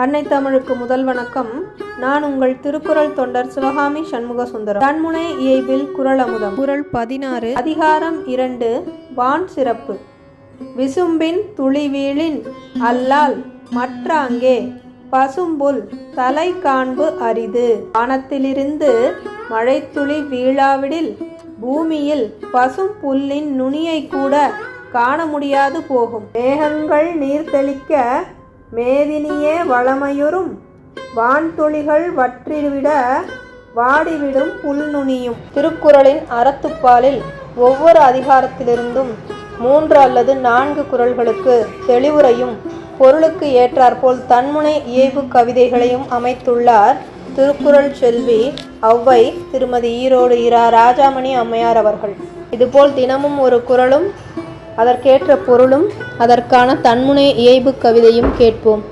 அன்னை தமிழுக்கு முதல் வணக்கம். நான் உங்கள் திருக்குறள் தொண்டர் சிவகாமி சண்முக சுந்தரம் தன்முனை இயைபில் குரல் அமுதம். குரல் பதினாறு அதிகாரம் இரண்டு வான் சிறப்பு. விசும்பின் துளிவீழின் அல்லால் மற்றாங்கே பசும்புல் தலை காண்பு அரிது. வானத்திலிருந்து மழைத்துளி வீழாவிடில் பூமியில் பசும் புல்லின் நுனியை கூட காண முடியாது போகும். மேகங்கள் நீர் தெளிக்க மேதினியே வளமையுறும். வான்துளிகள் வற்றிவிட வாடிவிடும் புல்நுனியும். திருக்குறளின் அறத்துப்பாலில் ஒவ்வொரு அதிகாரத்திலிருந்தும் மூன்று அல்லது நான்கு குறள்களுக்கு தெளிவுரையும் பொருளுக்கு ஏற்றாற்போல் தன்முனை இயைபு கவிதைகளையும் அமைத்துள்ளார். திருக்குறள் செல்வி ஔவை திருமதி ஈரோடு இரா ராஜாமணி அம்மையார் அவர்கள். இதுபோல் தினமும் ஒரு குறளும் அதற்கேற்ற பொருளும் அதற்கான தன்முனை இயைபு கவிதையும் கேட்போம்.